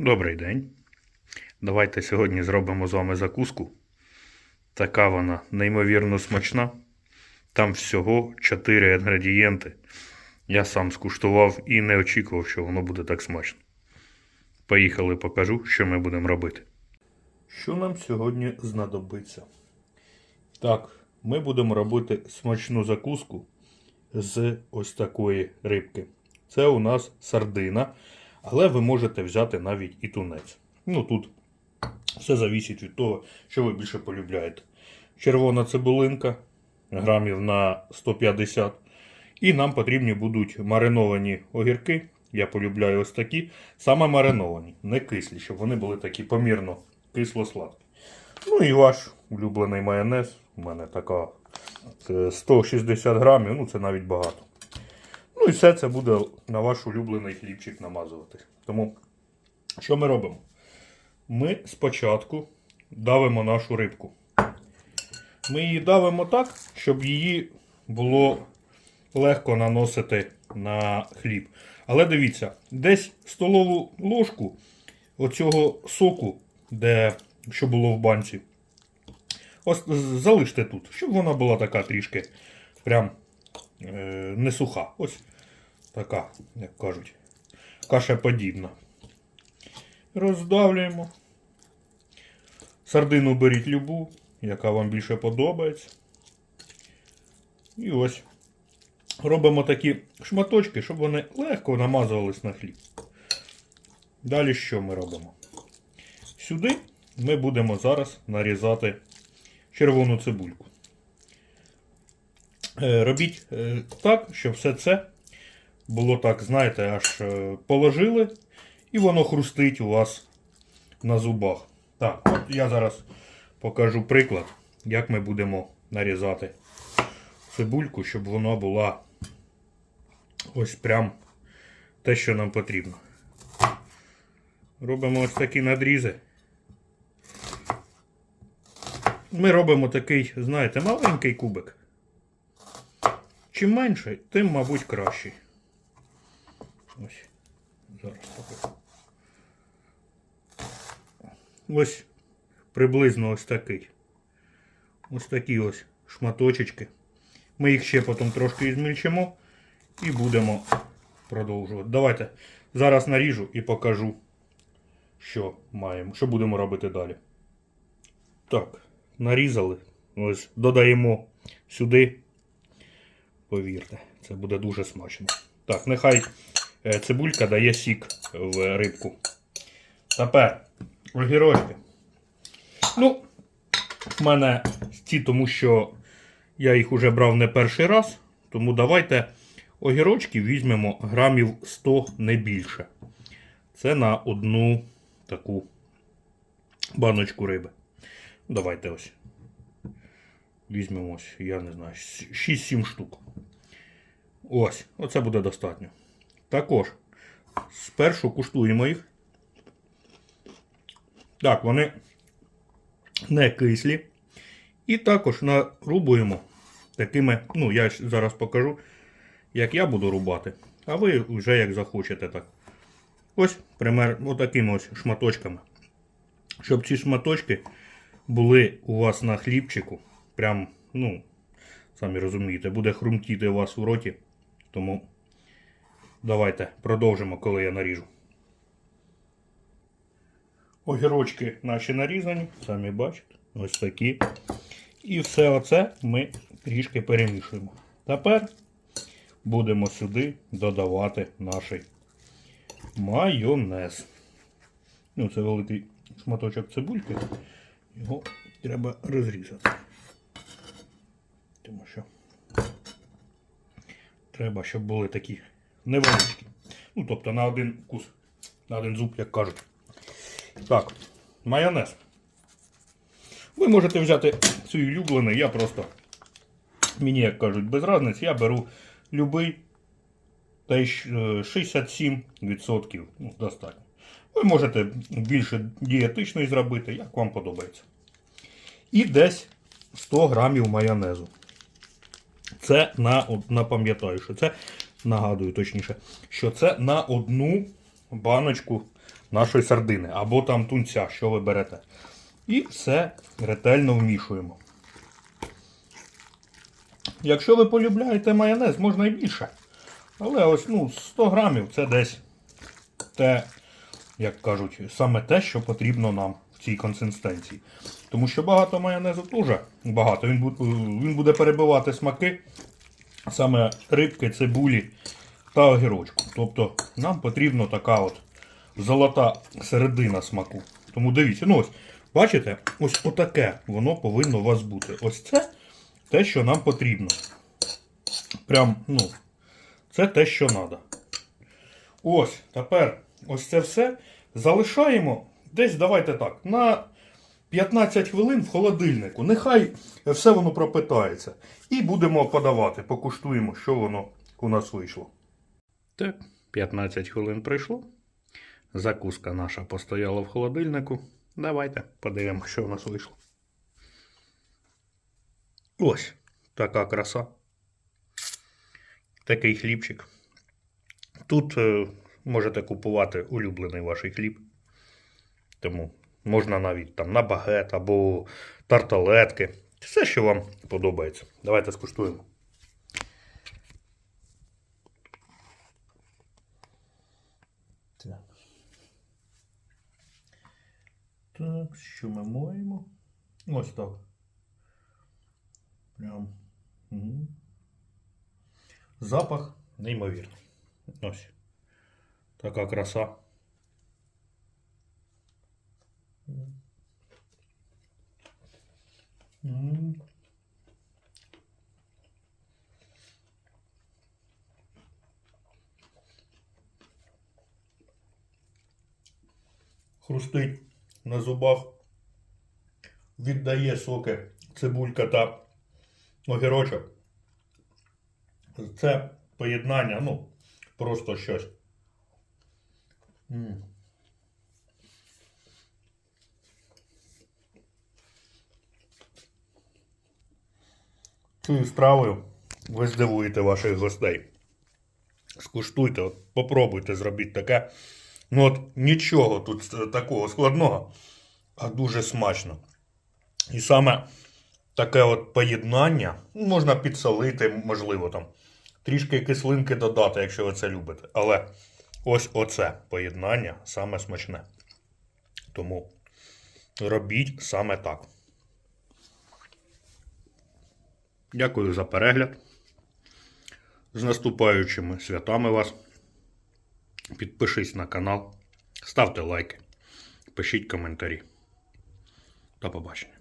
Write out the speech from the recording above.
Добрий день. Давайте сьогодні зробимо з вами закуску. Така вона неймовірно смачна. Там всього 4 інгредієнти. Я сам скуштував і не очікував, що воно буде так смачно. Поїхали, покажу, що ми будемо робити. Що нам сьогодні знадобиться? Так, ми будемо робити смачну закуску з ось такої рибки. Це у нас сардина, але ви можете взяти навіть і тунець. Ну тут все залежить від того, що ви більше полюбляєте. Червона цибулинка, грамів на 150. І нам потрібні будуть мариновані огірки. Я полюбляю ось такі. Саме мариновані, не кислі, щоб вони були такі помірно кисло-сладкі. Ну і ваш улюблений майонез. У мене така е, 160 грамів, ну це навіть багато. Ну і все це буде на ваш улюблений хлібчик намазувати. Тому, що ми робимо? Ми спочатку давимо нашу рибку. Ми її давимо так, щоб її було легко наносити на хліб. Але дивіться, десь столову ложку оцього соку, де, що було в банці, ось залиште тут, щоб вона була така трішки прям е, не суха. Ось така, як кажуть, кашеподібна. Роздавлюємо. Сардину беріть любу, яка вам більше подобається. І ось робимо такі шматочки, щоб вони легко намазувались на хліб. Далі що ми робимо? Сюди ми будемо зараз нарізати червону цибульку. Е, Робіть е, так, щоб все це було так, знаєте, аж е, положили, і воно хрустить у вас на зубах. Так, я зараз покажу приклад, як ми будемо нарізати цибульку, щоб вона була ось прям те, що нам потрібно. Робимо ось такі надрізи. Ми робимо такий, знаєте, маленький кубик. Чим менше, тим, мабуть, кращий. Ось. Зараз покажу. Ось приблизно ось такий. Ось такі ось шматочечки. Ми їх ще потім трошки ізмільчимо і будемо продовжувати. Давайте зараз наріжу і покажу, що маємо, що будемо робити далі. Так, нарізали. Ось додаємо сюди. Повірте, це буде дуже смачно. Так, нехай цибулька дає сік в рибку. Тепер огірочки. Ну, в мене ті, тому що я їх уже брав не перший раз. Тому давайте огірочки візьмемо грамів 100 не більше. Це на одну таку баночку риби. Давайте ось. Візьмемо ось, я не знаю, 6-7 штук. Ось, оце буде достатньо. Також спершу куштуємо їх. Так, вони не кислі. І також нарубуємо такими, ну, я зараз покажу, як я буду рубати. А ви вже як захочете так. Ось, пример, отакими ось шматочками. Щоб ці шматочки були у вас на хлібчику. Прям, ну, самі розумієте, буде хрумтіти у вас у роті. Тому давайте продовжимо, коли я наріжу. Огірочки наші нарізані, самі бачите, ось такі. І все оце ми трішки перемішуємо. Тепер будемо сюди додавати наш майонез. Ну, це великий шматочок цибульки. Його треба розрізати. Тому що треба, щоб були такі невеличкі. Ну, тобто на один вкус, на один зуб, як кажуть. Так, майонез. Ви можете взяти свій улюблений, я просто, мені як кажуть, без разниці, я беру любий та й щ- е, 67% ну, достатньо. Ви можете більше дієтичний зробити, як вам подобається. І десь 100 грамів майонезу. Це на, от напам'ятаю, що це, нагадую точніше, що це на одну баночку нашої сардини або там тунця, що ви берете. І все ретельно вмішуємо. Якщо ви полюбляєте майонез, можна і більше. Але ось ну, 100 грамів це десь те, як кажуть, саме те, що потрібно нам в цій консистенції. Тому що багато майонезу дуже багато. Він буде перебивати смаки саме рибки, цибулі та огірочку. Тобто нам потрібна така от золота середина смаку. Тому дивіться, ну ось, бачите, ось отаке воно повинно у вас бути. Ось це те, що нам потрібно. Прям, ну, це те, що треба. Ось, тепер ось це все залишаємо десь, давайте так, на 15 хвилин в холодильнику. Нехай все воно пропитається. І будемо подавати, покуштуємо, що воно у нас вийшло. Так, 15 хвилин пройшло. Закуска наша постояла в холодильнику. Давайте подивимося, що у нас вийшло. Ось така краса. Такий хлібчик. Тут е, можете купувати улюблений ваш хліб. Тому можна навіть там на багет або тарталетки. Все, що вам подобається. Давайте скуштуємо. Так. Що ми маємо? Ось так. Прям. Мгм. Запах неймовірний. Ось. Така краса. Хрустить на зубах, віддає соки цибулька та огірочок. Це поєднання, ну, просто щось. М. Цією стравою ви здивуєте ваших гостей. Скуштуйте, от, попробуйте зробіть таке. Ну от нічого тут такого складного, а дуже смачно. І саме таке от поєднання ну, можна підсолити, можливо, там. Трішки кислинки додати, якщо ви це любите. Але ось оце поєднання саме смачне. Тому робіть саме так. Дякую за перегляд. З наступаючими святами вас. Підпишись на канал, ставте лайки, пишіть коментарі. До побачення.